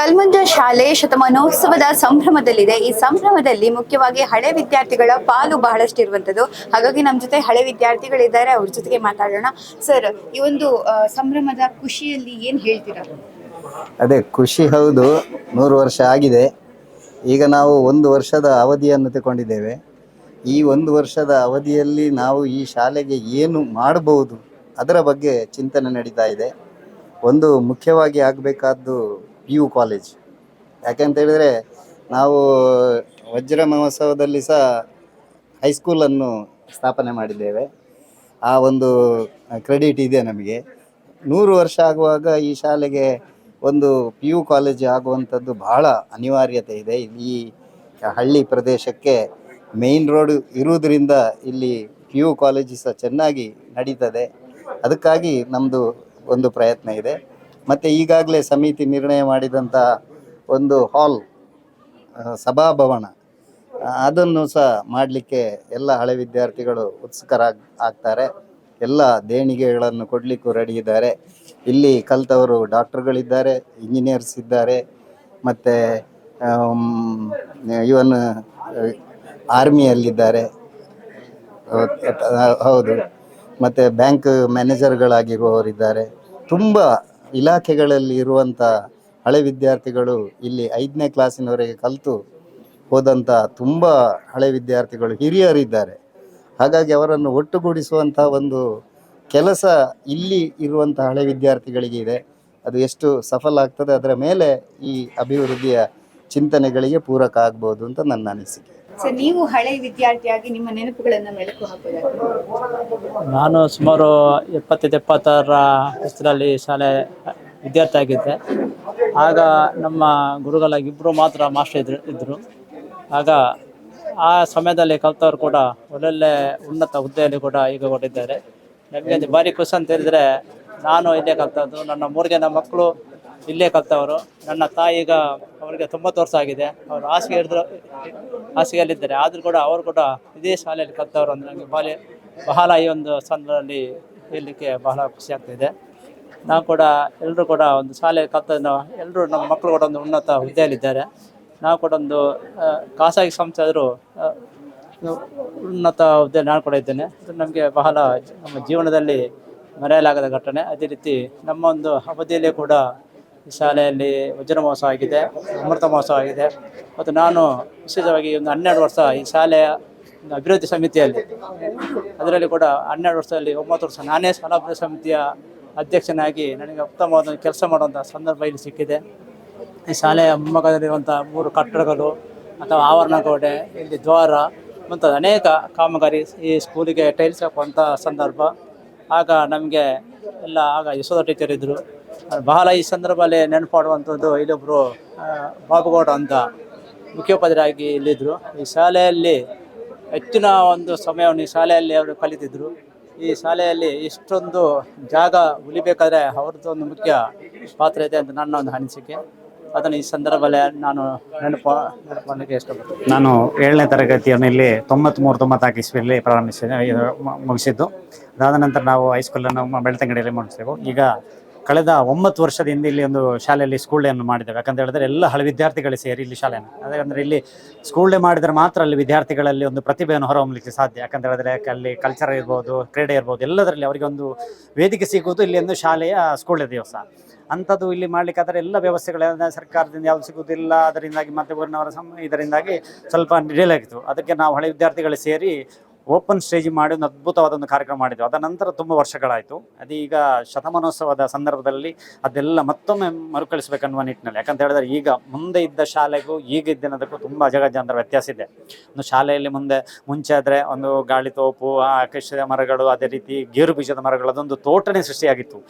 ಕಲ್ಮಂಜ ಶಾಲೆ ಶತಮಾನೋತ್ಸವದ ಸಂಭ್ರಮದಲ್ಲಿದೆ. ಈ ಸಂಭ್ರಮದಲ್ಲಿ ಮುಖ್ಯವಾಗಿ ಹಳೆ ವಿದ್ಯಾರ್ಥಿಗಳ ಪಾಲು ಬಹಳಷ್ಟು ಇರುವಂತದ್ದು. ಹಾಗಾಗಿ ನಮ್ಮ ಜೊತೆ ಹಳೆ ವಿದ್ಯಾರ್ಥಿಗಳಿದ್ದಾರೆ, ಅವ್ರ ಜೊತೆಗೆ ಮಾತಾಡೋಣ. ಸರ್, ಈ ಒಂದು ಸಂಭ್ರಮದ ಖುಷಿಯಲ್ಲಿ ಏನ್ ಹೇಳ್ತೀರಾ? ಅದೇ, ಖುಷಿ ಹೌದು. ನೂರು ವರ್ಷ ಆಗಿದೆ. ಈಗ ನಾವು ಒಂದು ವರ್ಷದ ಅವಧಿಯನ್ನು ತಗೊಂಡಿದ್ದೇವೆ ಈ ಒಂದು ವರ್ಷದ ಅವಧಿಯಲ್ಲಿ ನಾವು ಈ ಶಾಲೆಗೆ ಏನು ಮಾಡಬಹುದು ಅದರ ಬಗ್ಗೆ ಚಿಂತನೆ ನಡೀತಾ ಇದೆ. ಒಂದು ಮುಖ್ಯವಾಗಿ ಆಗಬೇಕಾದ್ದು ಪಿ ಯು ಕಾಲೇಜ್ ಯಾಕೆಂತ ಹೇಳಿದರೆ ನಾವು ವಜ್ರ ಮಹೋತ್ಸವದಲ್ಲಿ ಸಹ ಹೈಸ್ಕೂಲನ್ನು ಸ್ಥಾಪನೆ ಮಾಡಿದ್ದೇವೆ. ಆ ಒಂದು ಕ್ರೆಡಿಟ್ ಇದೆ ನಮಗೆ. ನೂರು ವರ್ಷ ಆಗುವಾಗ ಈ ಶಾಲೆಗೆ ಒಂದು ಪಿ ಯು ಕಾಲೇಜ್ ಆಗುವಂಥದ್ದು ಬಹಳ ಅನಿವಾರ್ಯತೆ ಇದೆ. ಈ ಹಳ್ಳಿ ಪ್ರದೇಶಕ್ಕೆ ಮೇಯ್ನ್ ರೋಡ್ ಇರುವುದರಿಂದ ಇಲ್ಲಿ ಪಿ ಯು ಕಾಲೇಜ್ ಸಹ ಚೆನ್ನಾಗಿ ನಡೀತದೆ. ಅದಕ್ಕಾಗಿ ನಮ್ಮದು ಒಂದು ಪ್ರಯತ್ನ ಇದೆ. ಮತ್ತು ಈಗಾಗಲೇ ಸಮಿತಿ ನಿರ್ಣಯ ಮಾಡಿದಂಥ ಒಂದು ಹಾಲ್ ಸಭಾಭವನ ಅದನ್ನು ಸಹ ಮಾಡಲಿಕ್ಕೆ ಎಲ್ಲ ಹಳೆ ವಿದ್ಯಾರ್ಥಿಗಳು ಉತ್ಸುಕರಾಗಿ ಆಗ್ತಾರೆ. ಎಲ್ಲ ದೇಣಿಗೆಗಳನ್ನು ಕೊಡಲಿಕ್ಕೂ ರೆಡಿ ಇದ್ದಾರೆ. ಇಲ್ಲಿ ಕಲಿತವರು ಡಾಕ್ಟರ್ಗಳಿದ್ದಾರೆ ಇಂಜಿನಿಯರ್ಸ್ ಇದ್ದಾರೆ, ಮತ್ತು ಇವನ್ ಆರ್ಮಿಯಲ್ಲಿದ್ದಾರೆ ಹೌದು, ಮತ್ತು ಬ್ಯಾಂಕ್ ಮ್ಯಾನೇಜರ್ಗಳಾಗಿರುವವರಿದ್ದಾರೆ ತುಂಬ ಇಲಾಖೆಗಳಲ್ಲಿ ಇರುವಂಥ ಹಳೆ ವಿದ್ಯಾರ್ಥಿಗಳು ಇಲ್ಲಿ ಐದನೇ ಕ್ಲಾಸಿನವರೆಗೆ ಕಲಿತು ಹೋದಂಥ ತುಂಬ ಹಳೆ ವಿದ್ಯಾರ್ಥಿಗಳು ಹಿರಿಯರಿದ್ದಾರೆ. ಹಾಗಾಗಿ ಅವರನ್ನು ಒಟ್ಟುಗೂಡಿಸುವಂಥ ಒಂದು ಕೆಲಸ ಇಲ್ಲಿ ಇರುವಂಥ ಹಳೆ ವಿದ್ಯಾರ್ಥಿಗಳಿಗೆ ಇದೆ. ಅದು ಎಷ್ಟು ಸಫಲ ಆಗ್ತದೆ ಅದರ ಮೇಲೆ ಈ ಅಭಿವೃದ್ಧಿಯ ಚಿಂತನೆಗಳಿಗೆ ಪೂರಕ ಆಗ್ಬೋದು ಅಂತ ನನ್ನ ಅನಿಸಿಕೆ. ನೀವು ಹಳೆ ವಿದ್ಯಾರ್ಥಿಯಾಗಿ ನಿಮ್ಮ ನೆನಪುಗಳನ್ನ ಮೆಲುಕು ನಾನು ಸುಮಾರು ಎಪ್ಪತ್ತೈದು, ಎಪ್ಪತ್ತಾರರ ಹೆಸರಲ್ಲಿ ಶಾಲೆ ವಿದ್ಯಾರ್ಥಿ ಆಗಿದ್ದೆ. ಆಗ ನಮ್ಮ ಗುರುಗಳಾಗಿ ಇಬ್ಬರು ಮಾತ್ರ ಮಾಸ್ಟರ್ ಇದ್ರು ಇದ್ದರು ಆಗ ಆ ಸಮಯದಲ್ಲಿ ಕಲ್ತವ್ರು ಕೂಡ ಒಳ್ಳೊಳ್ಳೆ ಉನ್ನತ ಹುದ್ದೆಯಲ್ಲಿ ಕೂಡ ಈಗ ಕೊಟ್ಟಿದ್ದಾರೆ. ನಮಗೆ ಭಾರಿ ಖುಷಿ ಅಂತ ಹೇಳಿದರೆ, ನಾನು ಇಲ್ಲೇ ಕಲ್ತದ್ದು. ನನ್ನ ಮೂರು ಜನ ಮಕ್ಕಳು ಇಲ್ಲೇ ಕಲ್ತವರು. ನನ್ನ ತಾಯಿ ಈಗ ಅವರಿಗೆ ತೊಂಬತ್ತು ವರ್ಷ ಆಗಿದೆ. ಅವರು ಹಾಸಿಗೆ ಹಿಡಿದ್ರು, ಹಾಸಿಗೆಯಲ್ಲಿದ್ದಾರೆ. ಆದರೂ ಕೂಡ ಅವರು ಕೂಡ ಇದೇ ಶಾಲೆಯಲ್ಲಿ ಕಲ್ತವರು ಅಂದರೆ ನನಗೆ ಭಾಳ ಬಹಳ ಈ ಒಂದು ಸಂದರ್ಭದಲ್ಲಿ ಹೇಳಲಿಕ್ಕೆ ಬಹಳ ಖುಷಿ ಆಗ್ತಿದೆ ನಾವು ಕೂಡ ಎಲ್ಲರೂ ಕೂಡ ಒಂದು ಶಾಲೆ ಕಲ್ತ ಎಲ್ಲರೂ ನಮ್ಮ ಮಕ್ಕಳು ಕೂಡ ಒಂದು ಉನ್ನತ ಹುದ್ದೆಯಲ್ಲಿದ್ದಾರೆ. ನಾವು ಕೂಡ ಒಂದು ಖಾಸಗಿ ಸಂಸ್ಥೆ ಆದರೂ ಉನ್ನತ ಹುದ್ದೆ ನಾನು ಕೂಡ ಇದ್ದೇನೆ. ಅದು ನಮಗೆ ಬಹಳ ನಮ್ಮ ಜೀವನದಲ್ಲಿ ಮರೆಯಲಾಗದ ಘಟನೆ. ಅದೇ ರೀತಿ ನಮ್ಮ ಒಂದು ಅವಧಿಯಲ್ಲೇ ಕೂಡ ಈ ಶಾಲೆಯಲ್ಲಿ ವಜ್ರ ಮಹೋತ್ಸವ ಆಗಿದೆ, ಅಮೃತ ಮಹೋತ್ಸವ ಆಗಿದೆ. ಮತ್ತು ನಾನು ವಿಶೇಷವಾಗಿ ಒಂದು ಹನ್ನೆರಡು ವರ್ಷ ಈ ಶಾಲೆಯ ಒಂದು ಅಭಿವೃದ್ಧಿ ಸಮಿತಿಯಲ್ಲಿ, ಅದರಲ್ಲಿ ಕೂಡ ಹನ್ನೆರಡು ವರ್ಷದಲ್ಲಿ ಒಂಬತ್ತು ವರ್ಷ ನಾನೇ ಶಾಲಾಭಿವೃದ್ಧಿ ಸಮಿತಿಯ ಅಧ್ಯಕ್ಷನಾಗಿ ನನಗೆ ಉತ್ತಮವಾದ ಕೆಲಸ ಮಾಡುವಂಥ ಸಂದರ್ಭ ಇಲ್ಲಿ ಸಿಕ್ಕಿದೆ. ಈ ಶಾಲೆಯ ಮುಂಭಾಗದಲ್ಲಿರುವಂಥ ಮೂರು ಕಟ್ಟಡಗಳು ಅಥವಾ ಆವರಣ ಗೋಡೆ, ಇಲ್ಲಿ ದ್ವಾರ, ಮುಂತಾದ ಅನೇಕ ಕಾಮಗಾರಿ ಈ ಸ್ಕೂಲಿಗೆ ಟೈಲ್ಸ್ ಹಾಕುವಂಥ ಸಂದರ್ಭ. ಆಗ ನಮಗೆ ಎಲ್ಲ ಆಗ ಯಶೋಧ ಟೀಚರ್ ಇದ್ದರು. ಬಹಳ ಈ ಸಂದರ್ಭದಲ್ಲಿ ನೆನಪಾಡುವಂಥದ್ದು ಇಲ್ಲೊಬ್ಬರು ಬಾಬುಗೌಡ ಅಂತ ಮುಖ್ಯೋಪಾಧ್ಯಾಯರಾಗಿ ಇಲ್ಲಿದ್ದರು ಈ ಶಾಲೆಯಲ್ಲಿ ಹೆಚ್ಚಿನ ಒಂದು ಸಮಯವನ್ನು ಈ ಶಾಲೆಯಲ್ಲಿ ಅವರು ಕಲಿತಿದ್ರು. ಈ ಶಾಲೆಯಲ್ಲಿ ಇಷ್ಟೊಂದು ಜಾಗ ಉಳಿಬೇಕಾದ್ರೆ ಅವ್ರದ್ದೊಂದು ಮುಖ್ಯ ಪಾತ್ರ ಇದೆ ಅಂತ ನನ್ನ ಒಂದು ಅನಿಸಿಕೆ. ಅದನ್ನು ಈ ಸಂದರ್ಭದಲ್ಲಿ ನಾನು ನೆನಪು ನೆನಪು ಇಷ್ಟಪಡ್ತೀನಿ. ನಾನು ಏಳನೇ ತರಗತಿಯನ್ನು ಇಲ್ಲಿ ತೊಂಬತ್ಮೂರು ತೊಂಬತ್ನಾಲ್ಕು ಇಸ್ವಿಯಲ್ಲಿ ಪ್ರಾರಂಭಿಸಿದೆ ಮುಗಿಸಿದ್ದು. ಅದಾದ ನಂತರ ನಾವು ಹೈಸ್ಕೂಲನ್ನು ಬೆಳ್ತಂಗಡಿಯಲ್ಲಿ ಮುಗಿಸಿದೆವು. ಈಗ ಕಳೆದ ಒಂಬತ್ತು ವರ್ಷದಿಂದ ಇಲ್ಲಿ ಒಂದು ಶಾಲೆಯಲ್ಲಿ ಸ್ಕೂಲ್ ಡೇ ಅನ್ನು ಮಾಡಿದ್ದೇವೆ. ಯಾಕಂತ ಹೇಳಿದ್ರೆ ಎಲ್ಲ ಹಳೆ ವಿದ್ಯಾರ್ಥಿಗಳು ಸೇರಿ ಇಲ್ಲಿ ಶಾಲೆಯನ್ನು ಯಾಕಂದರೆ ಇಲ್ಲಿ ಸ್ಕೂಲ್ ಡೇ ಮಾಡಿದ್ರೆ ಮಾತ್ರ ಅಲ್ಲಿ ವಿದ್ಯಾರ್ಥಿಗಳಲ್ಲಿ ಒಂದು ಪ್ರತಿಭೆಯನ್ನು ಹೊರಹೊಮ್ಮಲಿಕ್ಕೆ ಸಾಧ್ಯ. ಯಾಕಂತ ಹೇಳಿದ್ರೆ ಅಲ್ಲಿ ಕಲ್ಚರ್ ಇರ್ಬೋದು, ಕ್ರೀಡೆ ಇರ್ಬೋದು, ಎಲ್ಲದರಲ್ಲಿ ಅವರಿಗೆ ಒಂದು ವೇದಿಕೆ ಸಿಗುವುದು ಇಲ್ಲಿ ಒಂದು ಶಾಲೆಯ ಸ್ಕೂಲ್ ಡೇ ದಿವಸ. ಅಂಥದ್ದು ಇಲ್ಲಿ ಮಾಡಲಿಕ್ಕಾದ್ರೆ ಎಲ್ಲ ವ್ಯವಸ್ಥೆಗಳ ಸರ್ಕಾರದಿಂದ ಯಾವುದು ಸಿಗುವುದಿಲ್ಲ. ಅದರಿಂದಾಗಿ ಮತ್ತೆ ಊರಿನವರ ಸಮ ಇದರಿಂದಾಗಿ ಸ್ವಲ್ಪ ಡಿಲೇ ಆಗಿತ್ತು. ಅದಕ್ಕೆ ನಾವು ಹಳೆ ವಿದ್ಯಾರ್ಥಿಗಳು ಸೇರಿ ಓಪನ್ ಸ್ಟೇಜ್ ಮಾಡಿ ಒಂದು ಅದ್ಭುತವಾದ ಒಂದು ಕಾರ್ಯಕ್ರಮ ಮಾಡಿದ್ವಿ ಅದ ನಂತರ ತುಂಬ ವರ್ಷಗಳಾಯಿತು. ಅದೀಗ ಶತಮಾನೋತ್ಸವದ ಸಂದರ್ಭದಲ್ಲಿ ಅದೆಲ್ಲ ಮತ್ತೊಮ್ಮೆ ಮರುಕಳಿಸಬೇಕನ್ನುವ ನಿಟ್ಟಿನಲ್ಲಿ. ಯಾಕಂತ ಹೇಳಿದ್ರೆ ಈಗ ಮುಂದೆ ಇದ್ದ ಶಾಲೆಗೂ ಈಗ ಇದ್ದಿನದಕ್ಕೂ ತುಂಬ ಜಗಜಾಂತರ ವ್ಯತ್ಯಾಸ ಇದೆ. ಒಂದು ಶಾಲೆಯಲ್ಲಿ ಮುಂದೆ ಮುಂಚೆ ಆದರೆ ಒಂದು ಗಾಳಿ ತೋಪು, ಆ ಆಕರ್ಷದ ಮರಗಳು, ಅದೇ ರೀತಿ ಗೇರು ಬೀಜದ ಮರಗಳು, ಅದೊಂದು ತೋಟನೇ ಸೃಷ್ಟಿಯಾಗಿತ್ತು.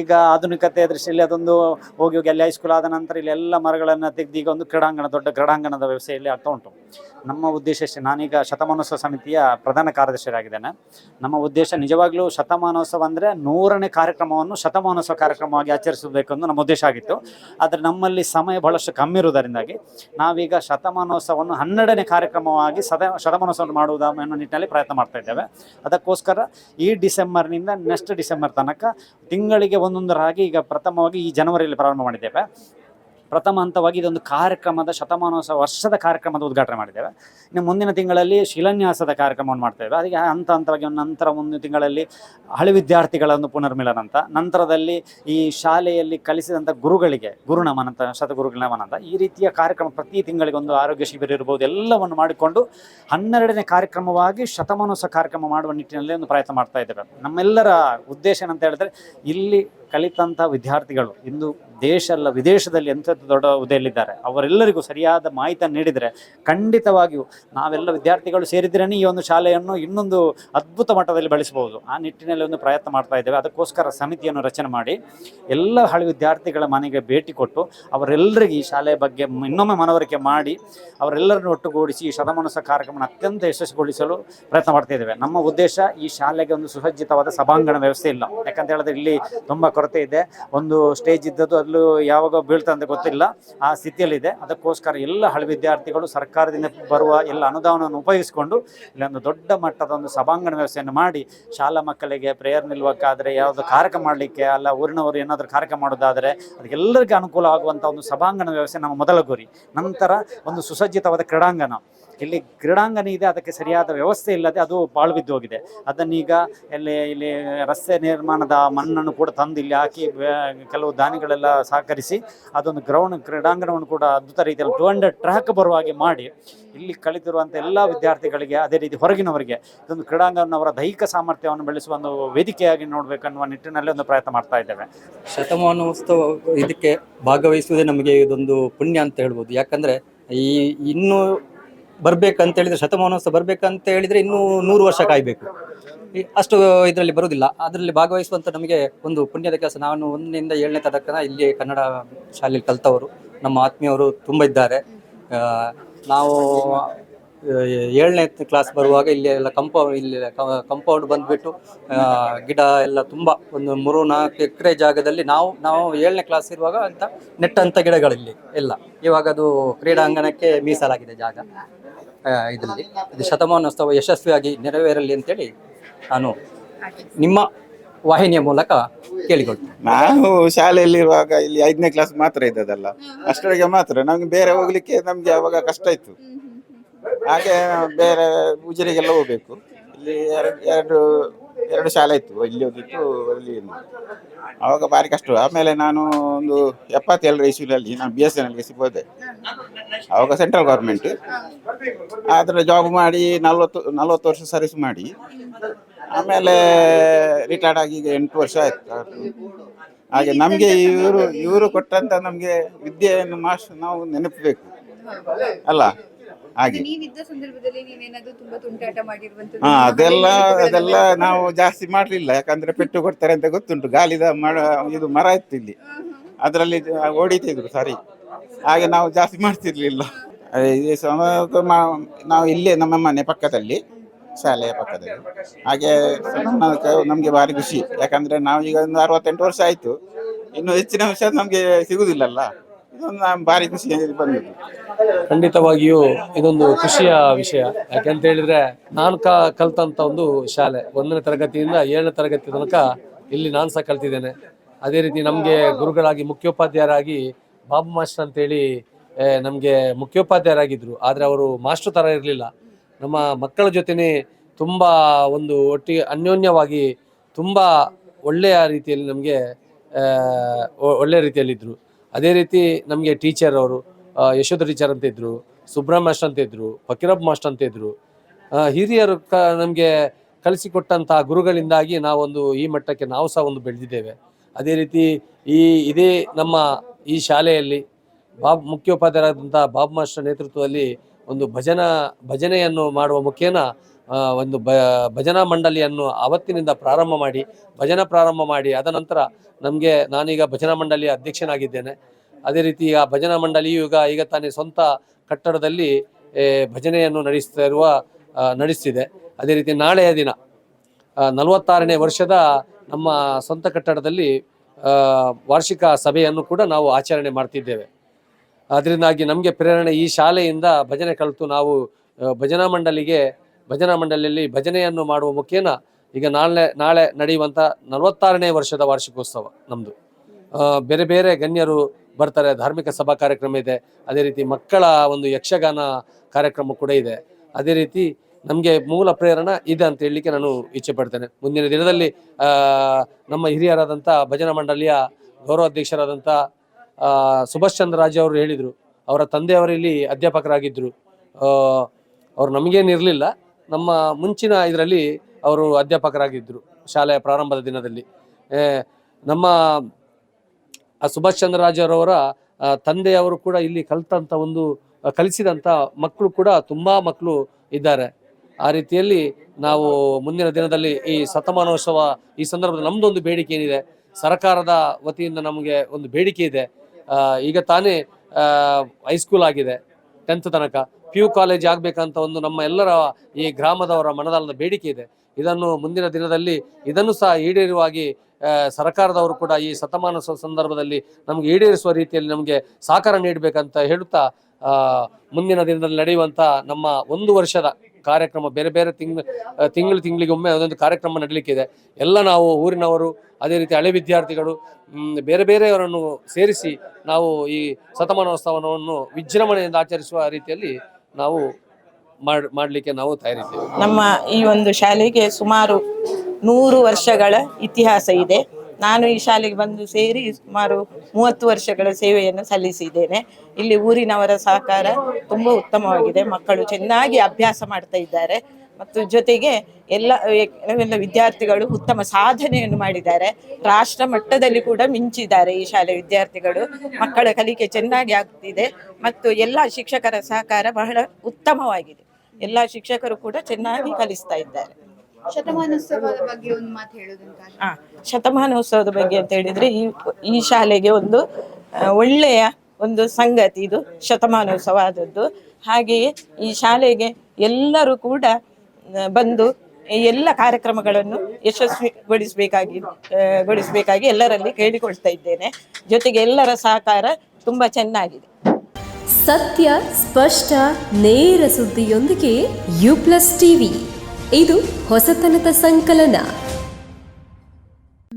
ಈಗ ಆಧುನಿಕತೆಯ ದೃಷ್ಟಿಯಲ್ಲಿ ಅದೊಂದು ಹೋಗಿ ಹೋಗಿ ಅಲ್ಲಿ ಹೈಸ್ಕೂಲ್ ಆದ ನಂತರ ಇಲ್ಲಿ ಎಲ್ಲ ಮರಗಳನ್ನು ತೆಗೆದು ಈಗ ಒಂದು ಕ್ರೀಡಾಂಗಣ, ದೊಡ್ಡ ಕ್ರೀಡಾಂಗಣದ ವ್ಯವಸ್ಥೆಯಲ್ಲಿ ಆಗ್ತಾ ಉಂಟು. ನಮ್ಮ ಉದ್ದೇಶ ಅಷ್ಟೇ ನಾನೀಗ ಶತಮಾನೋತ್ಸವ ಸಮಿತಿಯ ಪ್ರಧಾನ ಕಾರ್ಯದರ್ಶಿಯಾಗಿದ್ದೇನೆ. ನಮ್ಮ ಉದ್ದೇಶ ನಿಜವಾಗ್ಲೂ ಶತಮಾನೋತ್ಸವ ಅಂದರೆ ನೂರನೇ ಕಾರ್ಯಕ್ರಮವನ್ನು ಶತಮಾನೋತ್ಸವ ಕಾರ್ಯಕ್ರಮವಾಗಿ ಆಚರಿಸಬೇಕು ಅಂತ ನಮ್ಮ ಉದ್ದೇಶ ಆಗಿತ್ತು. ಆದರೆ ನಮ್ಮಲ್ಲಿ ಸಮಯ ಬಹಳಷ್ಟು ಕಮ್ಮಿ ಇರುವುದರಿಂದಾಗಿ ನಾವೀಗ ಶತಮಾನೋತ್ಸವವನ್ನು ಹನ್ನೆರಡನೇ ಕಾರ್ಯಕ್ರಮವಾಗಿ ಸದ ಶತಮಾನೋತ್ಸವ ಮಾಡುವುದು ಅನ್ನೋ ನಿಟ್ಟಿನಲ್ಲಿ ಪ್ರಯತ್ನ ಮಾಡ್ತಾ ಇದ್ದೇವೆ. ಅದಕ್ಕೋಸ್ಕರ ಈ ಡಿಸೆಂಬರ್ನಿಂದ ನೆಕ್ಸ್ಟ್ ಡಿಸೆಂಬರ್ ತನಕ ತಿಂಗಳಿಗೆ ಒಂದೊಂದರಾಗಿ ಈಗ ಪ್ರಥಮವಾಗಿ ಈ ಜನವರಿಯಲ್ಲಿ ಪ್ರಾರಂಭ ಮಾಡಿದ್ದೇವೆ. ಪ್ರಥಮ ಹಂತವಾಗಿ ಇದೊಂದು ಕಾರ್ಯಕ್ರಮದ ಶತಮಾನೋತ್ಸವ ವರ್ಷದ ಕಾರ್ಯಕ್ರಮದ ಉದ್ಘಾಟನೆ ಮಾಡಿದ್ದೇವೆ. ಇನ್ನು ಮುಂದಿನ ತಿಂಗಳಲ್ಲಿ ಶಿಲಾನ್ಯಾಸದ ಕಾರ್ಯಕ್ರಮವನ್ನು ಮಾಡ್ತೇವೆ ಅದಕ್ಕೆ ಹಂತ ಹಂತವಾಗಿ ಒಂದು ನಂತರ ಮುಂದಿನ ತಿಂಗಳಲ್ಲಿ ಹಳೆ ವಿದ್ಯಾರ್ಥಿಗಳನ್ನು ಪುನರ್ಮಿಲನ ಅಂತ ನಂತರದಲ್ಲಿ ಈ ಶಾಲೆಯಲ್ಲಿ ಕಲಿಸಿದಂಥ ಗುರುಗಳಿಗೆ ಗುರುನಮನ ಅಂತ ಶತಗುರುಗಳ ನಮನ ಅಂತ ಈ ರೀತಿಯ ಕಾರ್ಯಕ್ರಮ ಪ್ರತಿ ತಿಂಗಳಿಗೆ ಒಂದು ಆರೋಗ್ಯ ಶಿಬಿರ ಇರ್ಬೋದು, ಎಲ್ಲವನ್ನು ಮಾಡಿಕೊಂಡು ಹನ್ನೆರಡನೇ ಕಾರ್ಯಕ್ರಮವಾಗಿ ಶತಮಾನೋತ್ಸವ ಕಾರ್ಯಕ್ರಮ ಮಾಡುವ ನಿಟ್ಟಿನಲ್ಲಿ ಒಂದು ಪ್ರಯತ್ನ ಮಾಡ್ತಾ ಇದ್ದೇವೆ. ನಮ್ಮೆಲ್ಲರ ಉದ್ದೇಶ ಏನಂತ ಹೇಳಿದ್ರೆ ಇಲ್ಲಿ ಕಲಿತಂಥ ವಿದ್ಯಾರ್ಥಿಗಳು ಇಂದು ದೇಶ ಅಲ್ಲ, ವಿದೇಶದಲ್ಲಿ ಎಂಥ ದೊಡ್ಡ ಹುದ್ದೆಯಲ್ಲಿದ್ದಾರೆ. ಅವರೆಲ್ಲರಿಗೂ ಸರಿಯಾದ ಮಾಹಿತಿಯನ್ನು ನೀಡಿದರೆ ಖಂಡಿತವಾಗಿಯೂ ನಾವೆಲ್ಲ ವಿದ್ಯಾರ್ಥಿಗಳು ಸೇರಿದ್ರೇ ಈ ಒಂದು ಶಾಲೆಯನ್ನು ಇನ್ನೊಂದು ಅದ್ಭುತ ಮಟ್ಟದಲ್ಲಿ ಬಳಸಬಹುದು. ಆ ನಿಟ್ಟಿನಲ್ಲಿ ಒಂದು ಪ್ರಯತ್ನ ಮಾಡ್ತಾ ಇದ್ದೇವೆ. ಅದಕ್ಕೋಸ್ಕರ ಸಮಿತಿಯನ್ನು ರಚನೆ ಮಾಡಿ ಎಲ್ಲ ಹಳೆ ವಿದ್ಯಾರ್ಥಿಗಳ ಮನೆಗೆ ಭೇಟಿ ಕೊಟ್ಟು ಅವರೆಲ್ಲರಿಗೆ ಈ ಶಾಲೆಯ ಬಗ್ಗೆ ಇನ್ನೊಮ್ಮೆ ಮನವರಿಕೆ ಮಾಡಿ ಅವರೆಲ್ಲರನ್ನು ಒಟ್ಟುಗೂಡಿಸಿ ಈ ಶತಮಾನೋತ್ಸವ ಕಾರ್ಯಕ್ರಮವನ್ನು ಅತ್ಯಂತ ಯಶಸ್ವಿಗೊಳಿಸಲು ಪ್ರಯತ್ನ ಮಾಡ್ತಾ ಇದ್ದೇವೆ. ನಮ್ಮ ಉದ್ದೇಶ ಈ ಶಾಲೆಗೆ ಒಂದು ಸುಸಜ್ಜಿತವಾದ ಸಭಾಂಗಣ ವ್ಯವಸ್ಥೆ ಇಲ್ಲ. ಯಾಕಂತ ಹೇಳಿದ್ರೆ ಇಲ್ಲಿ ತುಂಬ ಕೊರತೆ ಇದೆ. ಒಂದು ಸ್ಟೇಜ್ ಇದ್ದದ್ದು ಅಲ್ಲೂ ಯಾವಾಗ ಅಂತ ಗೊತ್ತಿಲ್ಲ. ಆ ಸ್ಥಿತಿಯಲ್ಲಿದೆ. ಅದಕ್ಕೋಸ್ಕರ ಎಲ್ಲ ಹಳೆ ವಿದ್ಯಾರ್ಥಿಗಳು ಸರ್ಕಾರದಿಂದ ಬರುವ ಎಲ್ಲ ಅನುದಾನವನ್ನು ಉಪಯೋಗಿಸಿಕೊಂಡು ಇಲ್ಲೊಂದು ದೊಡ್ಡ ಮಟ್ಟದ ಒಂದು ಸಭಾಂಗಣ ವ್ಯವಸ್ಥೆಯನ್ನು ಮಾಡಿ ಶಾಲಾ ಮಕ್ಕಳಿಗೆ ಪ್ರೇಯರ್ ನಿಲ್ಬೇಕಾದ್ರೆ ಯಾವುದು ಕಾರ್ಯಕ್ರಮ ಮಾಡಲಿಕ್ಕೆ ಅಲ್ಲ ಊರಿನವರು ಏನಾದರೂ ಕಾರ್ಯಕ್ರಮ ಮಾಡೋದಾದರೆ ಅದಕ್ಕೆಲ್ಲರಿಗೂ ಅನುಕೂಲ ಆಗುವಂಥ ಒಂದು ಸಭಾಂಗಣ ವ್ಯವಸ್ಥೆ ನಮ್ಮ ಮೊದಲ ಗುರಿ. ನಂತರ ಒಂದು ಸುಸಜ್ಜಿತವಾದ ಕ್ರೀಡಾಂಗಣ. ಇಲ್ಲಿ ಕ್ರೀಡಾಂಗಣ ಇದೆ ಅದಕ್ಕೆ ಸರಿಯಾದ ವ್ಯವಸ್ಥೆ ಇಲ್ಲದೆ ಅದು ಬಾಳು ಬಿದ್ದು ಹೋಗಿದೆ ಅದನ್ನೀಗ ಇಲ್ಲಿ ಇಲ್ಲಿ ರಸ್ತೆ ನಿರ್ಮಾಣದ ಮಣ್ಣನ್ನು ಕೂಡ ತಂದು ಇಲ್ಲಿ ಹಾಕಿ ಕೆಲವು ದಾನಿಗಳೆಲ್ಲ ಸಹಕರಿಸಿ ಅದೊಂದು ಗ್ರೌಂಡ್ ಕ್ರೀಡಾಂಗಣವನ್ನು ಕೂಡ ಅದ್ಭುತ ರೀತಿಯಲ್ಲಿ ಟೂ ಹಂಡ್ರೆಡ್ ಟ್ರ್ಯಾಕ್ ಬರುವ ಹಾಗೆ ಮಾಡಿ ಇಲ್ಲಿ ಕಳೆದಿರುವಂಥ ಎಲ್ಲ ವಿದ್ಯಾರ್ಥಿಗಳಿಗೆ ಅದೇ ರೀತಿ ಹೊರಗಿನವರಿಗೆ ಇದೊಂದು ಕ್ರೀಡಾಂಗಣ ಅವರ ದೈಹಿಕ ಸಾಮರ್ಥ್ಯವನ್ನು ಬೆಳೆಸುವ ಒಂದು ವೇದಿಕೆಯಾಗಿ ನೋಡಬೇಕನ್ನುವ ನಿಟ್ಟಿನಲ್ಲಿ ಒಂದು ಪ್ರಯತ್ನ ಮಾಡ್ತಾ ಇದ್ದೇವೆ. ಶತಮಾನೋತ್ಸವ ಇದಕ್ಕೆ ಭಾಗವಹಿಸುವುದೇ ನಮಗೆ ಇದೊಂದು ಪುಣ್ಯ ಅಂತ ಹೇಳ್ಬೋದು. ಯಾಕಂದರೆ ಈ ಇನ್ನೂ ಬರ್ಬೇಕಂತ ಹೇಳಿದ್ರೆ ಶತಮಾನೋತ್ಸವ ಬರ್ಬೇಕಂತ ಹೇಳಿದ್ರೆ ಇನ್ನೂ ನೂರು ವರ್ಷ ಕಾಯ್ಬೇಕು. ಅಷ್ಟು ಇದರಲ್ಲಿ ಬರುವುದಿಲ್ಲ. ಅದರಲ್ಲಿ ಭಾಗವಹಿಸುವಂತ ನಮಗೆ ಒಂದು ಪುಣ್ಯದ ಕೆಲಸ. ನಾನು ಒಂದಿನಿಂದ ಏಳನೇ ತನಕ ಇಲ್ಲಿ ಕನ್ನಡ ಶಾಲೆಯಲ್ಲಿ ಕಲ್ತವರು. ನಮ್ಮ ಆತ್ಮೀಯವರು ತುಂಬ ಇದ್ದಾರೆ. ನಾವು ಏಳನೇ ಕ್ಲಾಸ್ ಬರುವಾಗ ಇಲ್ಲಿ ಎಲ್ಲ ಕಂಪೌಂಡ್ ಇಲ್ಲಿ ಕಂಪೌಂಡ್ ಬಂದ್ಬಿಟ್ಟು ಗಿಡ ಎಲ್ಲ ತುಂಬ ಒಂದು ಮೂರು, ನಾಲ್ಕು ಎಕರೆ ಜಾಗದಲ್ಲಿ ನಾವು ನಾವು ಏಳನೇ ಕ್ಲಾಸ್ ಇರುವಾಗ ಅಂತ ನೆಟ್ಟಂತ ಗಿಡಗಳಿಲ್ಲಿ ಎಲ್ಲ ಇವಾಗ ಅದು ಕ್ರೀಡಾಂಗಣಕ್ಕೆ ಮೀಸಲಾಗಿದೆ ಜಾಗ ಇದರಲ್ಲಿ. ಇದು ಶತಮಾನೋತ್ಸವ ಯಶಸ್ವಿಯಾಗಿ ನೆರವೇರಲಿ ಅಂತೇಳಿ ನಾನು ನಿಮ್ಮ ವಾಹಿನಿಯ ಮೂಲಕ ಕೇಳಿಕೊಳ್ತೇನೆ. ನಾವು ಶಾಲೆಯಲ್ಲಿರುವಾಗ ಇಲ್ಲಿ ಐದನೇ ಕ್ಲಾಸ್ ಮಾತ್ರ ಇದ್ದದಲ್ಲ ಅಷ್ಟರೊಳಗೆ ಮಾತ್ರ, ನಮ್ಗೆ ಬೇರೆ ಹೋಗ್ಲಿಕ್ಕೆ ನಮ್ಗೆ ಅವಾಗ ಕಷ್ಟ ಇತ್ತು. ಹಾಗೆ ಬೇರೆ ಉಜಿರೆಗೆಲ್ಲ ಹೋಗ್ಬೇಕು. ಇಲ್ಲಿ ಎರಡು ಎರಡು ಎರಡು ಶಾಲೆ ಇತ್ತು, ಇಲ್ಲಿ ಹೋಗಿತ್ತು ಅಲ್ಲಿ ಆವಾಗ ಭಾರಿ ಕಷ್ಟ. ಆಮೇಲೆ ನಾನು ಒಂದು ಎಪ್ಪತ್ತೇಳರ ಇಸ್ವಿನಲ್ಲಿ ನಾನು ಬಿ ಎಸ್ ಎನ್ ಎಲ್ಗೆ ಸಿಗೋದೆ ಆವಾಗ ಸೆಂಟ್ರಲ್ ಗೌರ್ಮೆಂಟ್ ಅದರ ಜಾಬ್ ಮಾಡಿ ನಲ್ವತ್ತು ನಲ್ವತ್ತು ವರ್ಷ ಸರ್ವಿಸ್ ಮಾಡಿ. ಆಮೇಲೆ ರಿಟೈರ್ಡ್ ಆಗಿ ಈಗ ಎಂಟು ವರ್ಷ ಆಯ್ತು. ಹಾಗೆ ನಮಗೆ ಇವರು ಇವರು ಕೊಟ್ಟಂತ ನಮಗೆ ವಿದ್ಯೆಯನ್ನು ಮಾಸ್ಟ್ ನಾವು ನೆನಪಬೇಕು ಅಲ್ಲ? ಹಾಗೆ. ಹಾ ಅದೆಲ್ಲ ಅದೆಲ್ಲ ನಾವು ಜಾಸ್ತಿ ಮಾಡ್ಲಿಲ್ಲ. ಯಾಕಂದ್ರೆ ಪೆಟ್ಟು ಕೊಡ್ತಾರೆ ಅಂತ ಗೊತ್ತುಂಟು. ಗಾಲಿದ ಮರ ಇದು ಮರ ಇತ್ತು ಇಲ್ಲಿ. ಅದರಲ್ಲಿ ಓಡಿತಿದ್ರು ಸರಿ. ಹಾಗೆ ನಾವು ಜಾಸ್ತಿ ಮಾಡ್ತಿರ್ಲಿಲ್ಲ. ಈ ನಾವು ಇಲ್ಲೇ ನಮ್ಮ ಮನೆ ಪಕ್ಕದಲ್ಲಿ ಶಾಲೆಯ ಪಕ್ಕದಲ್ಲಿ. ಹಾಗೆ ನಮಗೆ ಭಾರಿ ಖುಷಿ. ಯಾಕಂದ್ರೆ ನಾವು ಈಗ ಒಂದು ಅರವತ್ತೆಂಟು ವರ್ಷ ಆಯ್ತು. ಇನ್ನು ಹೆಚ್ಚಿನ ವಿಷಯ ನಮಗೆ ಸಿಗುದಿಲ್ಲಲ್ಲ. ಭಾರಿ ಖುಷಿ ಬಂದಿದ್ದು. ಖಂಡಿತವಾಗಿಯೂ ಇದೊಂದು ಖುಷಿಯ ವಿಷಯ. ಯಾಕೆಂತ ಹೇಳಿದ್ರೆ ನಾನು ಕಲ್ತಂತ ಒಂದು ಶಾಲೆ. ಒಂದನೇ ತರಗತಿಯಿಂದ ಏಳನೇ ತರಗತಿ ತನಕ ಇಲ್ಲಿ ನಾನು ಸಹ ಕಲ್ತಿದ್ದೇನೆ. ಅದೇ ರೀತಿ ನಮಗೆ ಗುರುಗಳಾಗಿ ಮುಖ್ಯೋಪಾಧ್ಯಾಯರಾಗಿ ಬಾಬು ಮಾಸ್ಟರ್ ಅಂತೇಳಿ ನಮಗೆ ಮುಖ್ಯೋಪಾಧ್ಯಾಯರಾಗಿದ್ರು. ಆದರೆ ಅವರು ಮಾಸ್ಟರ್ ಥರ ಇರಲಿಲ್ಲ. ನಮ್ಮ ಮಕ್ಕಳ ಜೊತೆನೆ ತುಂಬ ಒಂದು ಒಟ್ಟಿಗೆ ಅನ್ಯೋನ್ಯವಾಗಿ ತುಂಬ ಒಳ್ಳೆಯ ರೀತಿಯಲ್ಲಿ ನಮಗೆ ಒಳ್ಳೆಯ ರೀತಿಯಲ್ಲಿದ್ದರು ಅದೇ ರೀತಿ ನಮಗೆ ಟೀಚರ್ ಅವರು ಯಶೋಧ ಟೀಚರ್ ಅಂತ ಇದ್ರು ಸುಬ್ರಹ್ಮ ಮಾಸ್ಟರ್ ಅಂತ ಇದ್ರು ಫಕೀರಬ್ ಮಾಸ್ಟರ್ ಅಂತ ಇದ್ರು ಹಿರಿಯರು ಕ, ನಮಗೆ ಕಲಿಸಿಕೊಟ್ಟಂತಹ ಗುರುಗಳಿಂದಾಗಿ ನಾವೊಂದು ಈ ಮಟ್ಟಕ್ಕೆ ನಾವು ಸಹ ಒಂದು ಬೆಳೆದಿದ್ದೇವೆ. ಅದೇ ರೀತಿ ಈ, ಇದೇ ನಮ್ಮ ಈ ಶಾಲೆಯಲ್ಲಿ ಬಾಬ್ ಮುಖ್ಯೋಪಾಧ್ಯಾಯರಾದಂಥ ಬಾಬ್ ಮಾಸ್ಟರ್ ನೇತೃತ್ವದಲ್ಲಿ ಒಂದು ಭಜನಾ, ಭಜನೆಯನ್ನು ಮಾಡುವ ಮುಖೇನ ಒಂದು ಬ ಭಜನಾ ಮಂಡಳಿಯನ್ನು ಆವತ್ತಿನಿಂದ ಪ್ರಾರಂಭ ಮಾಡಿ, ಭಜನಾ ಪ್ರಾರಂಭ ಮಾಡಿ ಅದ ನಂತರ ನಮಗೆ ನಾನೀಗ ಭಜನಾ ಮಂಡಳಿಯ ಅಧ್ಯಕ್ಷನಾಗಿದ್ದೇನೆ. ಅದೇ ರೀತಿ ಆ ಭಜನಾ ಮಂಡಳಿಯು ಈಗ ಈಗ ತಾನೇ ಸ್ವಂತ ಕಟ್ಟಡದಲ್ಲಿ ಭಜನೆಯನ್ನು ನಡೆಸ್ತಾ ಇರುವ ನಡೆಸ್ತಿದೆ. ಅದೇ ರೀತಿ ನಾಳೆಯ ದಿನ ನಲವತ್ತಾರನೇ ವರ್ಷದ ನಮ್ಮ ಸ್ವಂತ ಕಟ್ಟಡದಲ್ಲಿ ವಾರ್ಷಿಕ ಸಭೆಯನ್ನು ಕೂಡ ನಾವು ಆಚರಣೆ ಮಾಡ್ತಿದ್ದೇವೆ. ಅದರಿಂದಾಗಿ ನಮಗೆ ಪ್ರೇರಣೆ ಈ ಶಾಲೆಯಿಂದ ಭಜನೆ ಕಲಿತು ನಾವು ಭಜನಾ ಮಂಡಳಿಗೆ ಭಜನಾ ಮಂಡಳಿಯಲ್ಲಿ ಭಜನೆಯನ್ನು ಮಾಡುವ ಮುಖೇನ ಈಗ ನಾಳೆ ನಾಳೆ ನಡೆಯುವಂಥ ನಲವತ್ತಾರನೇ ವರ್ಷದ ವಾರ್ಷಿಕೋತ್ಸವ ನಮ್ಮದು ಬೇರೆ ಬೇರೆ ಗಣ್ಯರು ಬರ್ತಾರೆ, ಧಾರ್ಮಿಕ ಸಭಾ ಕಾರ್ಯಕ್ರಮ ಇದೆ, ಅದೇ ರೀತಿ ಮಕ್ಕಳ ಒಂದು ಯಕ್ಷಗಾನ ಕಾರ್ಯಕ್ರಮ ಕೂಡ ಇದೆ. ಅದೇ ರೀತಿ ನಮಗೆ ಮೂಲ ಪ್ರೇರಣ ಇದೆ ಅಂತ ಹೇಳಲಿಕ್ಕೆ ನಾನು ಇಚ್ಛೆ ಪಡ್ತೇನೆ. ಮುಂದಿನ ದಿನದಲ್ಲಿ ನಮ್ಮ ಹಿರಿಯರಾದಂಥ ಭಜನಾ ಮಂಡಳಿಯ ಗೌರವಾಧ್ಯಕ್ಷರಾದಂಥ ಸುಭಾಷ್ ಚಂದ್ರ ರಾಜ ಅವರು ಹೇಳಿದರು. ಅವರ ತಂದೆಯವರಿಲ್ಲಿ ಅಧ್ಯಾಪಕರಾಗಿದ್ದರು ಅವರು ನಮಗೇನಿರಲಿಲ್ಲ ನಮ್ಮ ಮುಂಚಿನ ಇದರಲ್ಲಿ ಅವರು ಅಧ್ಯಾಪಕರಾಗಿದ್ದರು, ಶಾಲೆಯ ಪ್ರಾರಂಭದ ದಿನದಲ್ಲಿ. ನಮ್ಮ ಸುಭಾಷ್ ಚಂದ್ರ ರಾಜರವರ ತಂದೆಯವರು ಕೂಡ ಇಲ್ಲಿ ಕಲಿತಂಥ ಒಂದು ಕಲಿಸಿದಂಥ ಮಕ್ಕಳು ಕೂಡ ತುಂಬ ಮಕ್ಕಳು ಇದ್ದಾರೆ. ಆ ರೀತಿಯಲ್ಲಿ ನಾವು ಮುಂದಿನ ದಿನದಲ್ಲಿ ಈ ಶತಮಾನೋತ್ಸವ, ಈ ಸಂದರ್ಭದಲ್ಲಿ ನಮ್ಮದೊಂದು ಬೇಡಿಕೆ ಏನಿದೆ, ಸರ್ಕಾರದ ವತಿಯಿಂದ ನಮಗೆ ಒಂದು ಬೇಡಿಕೆ ಇದೆ. ಈಗ ತಾನೇ ಹೈಸ್ಕೂಲ್ ಆಗಿದೆ ಟೆಂತ್ ತನಕ. ಪಿ ಯು ಕಾಲೇಜ್ ಆಗಬೇಕಂತ ಒಂದು ನಮ್ಮ ಎಲ್ಲರ ಈ ಗ್ರಾಮದವರ ಮನದಾಳದ ಬೇಡಿಕೆ ಇದೆ. ಇದನ್ನು ಮುಂದಿನ ದಿನದಲ್ಲಿ ಇದನ್ನು ಸಹ ಈಡೇರುವಾಗಿ ಸರ್ಕಾರದವರು ಕೂಡ ಈ ಶತಮಾನ ಸಂದರ್ಭದಲ್ಲಿ ನಮಗೆ ಈಡೇರಿಸುವ ರೀತಿಯಲ್ಲಿ ನಮಗೆ ಸಹಕಾರ ನೀಡಬೇಕಂತ ಹೇಳುತ್ತಾ ಮುಂದಿನ ದಿನದಲ್ಲಿ ನಡೆಯುವಂತ ನಮ್ಮ ಒಂದು ವರ್ಷದ ಕಾರ್ಯಕ್ರಮ, ಬೇರೆ ಬೇರೆ ತಿಂಗ್ ತಿಂಗಳು ತಿಂಗಳಿಗೆ ಒಮ್ಮೆ ಅದೊಂದು ಕಾರ್ಯಕ್ರಮ ನಡೀಲಿಕ್ಕಿದೆ ಎಲ್ಲ ನಾವು ಊರಿನವರು, ಅದೇ ರೀತಿ ಹಳೆ ವಿದ್ಯಾರ್ಥಿಗಳು ಬೇರೆ ಬೇರೆಯವರನ್ನು ಸೇರಿಸಿ ನಾವು ಈ ಶತಮಾನೋತ್ಸವವನ್ನು ವಿಜೃಂಭಣೆಯಿಂದ ಆಚರಿಸುವ ರೀತಿಯಲ್ಲಿ ನಾವು ಮಾಡ್, ಮಾಡಲಿಕ್ಕೆ ನಾವು ತಯಾರಿದ್ದೇವೆ. ನಮ್ಮ ಈ ಒಂದು ಶಾಲೆಗೆ ಸುಮಾರು ನೂರು ವರ್ಷಗಳ ಇತಿಹಾಸ ಇದೆ. ನಾನು ಈ ಶಾಲೆಗೆ ಬಂದು ಸೇರಿ ಸುಮಾರು ಮೂವತ್ತು ವರ್ಷಗಳ ಸೇವೆಯನ್ನು ಸಲ್ಲಿಸಿದ್ದೇನೆ. ಇಲ್ಲಿ ಊರಿನವರ ಸಹಕಾರ ತುಂಬ ಉತ್ತಮವಾಗಿದೆ. ಮಕ್ಕಳು ಚೆನ್ನಾಗಿ ಅಭ್ಯಾಸ ಮಾಡ್ತಾ ಇದ್ದಾರೆ. ಮತ್ತು ಜೊತೆಗೆ ಎಲ್ಲ ಎಲ್ಲ ವಿದ್ಯಾರ್ಥಿಗಳು ಉತ್ತಮ ಸಾಧನೆಯನ್ನು ಮಾಡಿದ್ದಾರೆ. ರಾಷ್ಟ್ರ ಮಟ್ಟದಲ್ಲಿ ಕೂಡ ಮಿಂಚಿದ್ದಾರೆ ಈ ಶಾಲೆ ವಿದ್ಯಾರ್ಥಿಗಳು. ಮಕ್ಕಳ ಕಲಿಕೆ ಚೆನ್ನಾಗಿ ಆಗ್ತಿದೆ ಮತ್ತು ಎಲ್ಲ ಶಿಕ್ಷಕರ ಸಹಕಾರ ಬಹಳ ಉತ್ತಮವಾಗಿದೆ. ಎಲ್ಲ ಶಿಕ್ಷಕರು ಕೂಡ ಚೆನ್ನಾಗಿ ಕಲಿಸ್ತಾ ಇದ್ದಾರೆ. ಶತಮಾನೋತ್ಸವದ ಬಗ್ಗೆ ಒಂದು ಮಾತು ಹೇಳೋದಂತ ಶತಮಾನೋತ್ಸವದ ಬಗ್ಗೆ ಅಂತ ಹೇಳಿದ್ರೆ ಈ ಈ ಶಾಲೆಗೆ ಒಂದು ಒಳ್ಳೆಯ ಒಂದು ಸಂಗತಿ ಇದು. ಶತಮಾನೋತ್ಸವ ಆದದ್ದು. ಹಾಗೆಯೇ ಈ ಶಾಲೆಗೆ ಎಲ್ಲರೂ ಕೂಡ ಬಂದು ಎಲ್ಲ ಕಾರ್ಯಕ್ರಮಗಳನ್ನು ಯಶಸ್ವಿಗೊಳಿಸಬೇಕಾಗಿ ಗೊಳಿಸಬೇಕಾಗಿ ಎಲ್ಲರಲ್ಲಿ ಕೇಳಿಕೊಳ್ತಾ ಇದ್ದೇನೆ. ಜೊತೆಗೆ ಎಲ್ಲರ ಸಹಕಾರ ತುಂಬಾ ಚೆನ್ನಾಗಿದೆ. ಸತ್ಯ, ಸ್ಪಷ್ಟ, ನೇರ ಸುದ್ದಿಯೊಂದಿಗೆ ಯು ಪ್ಲಸ್ ಟಿವಿ ಇದು ಹೊಸತನದ ಸಂಕಲನ.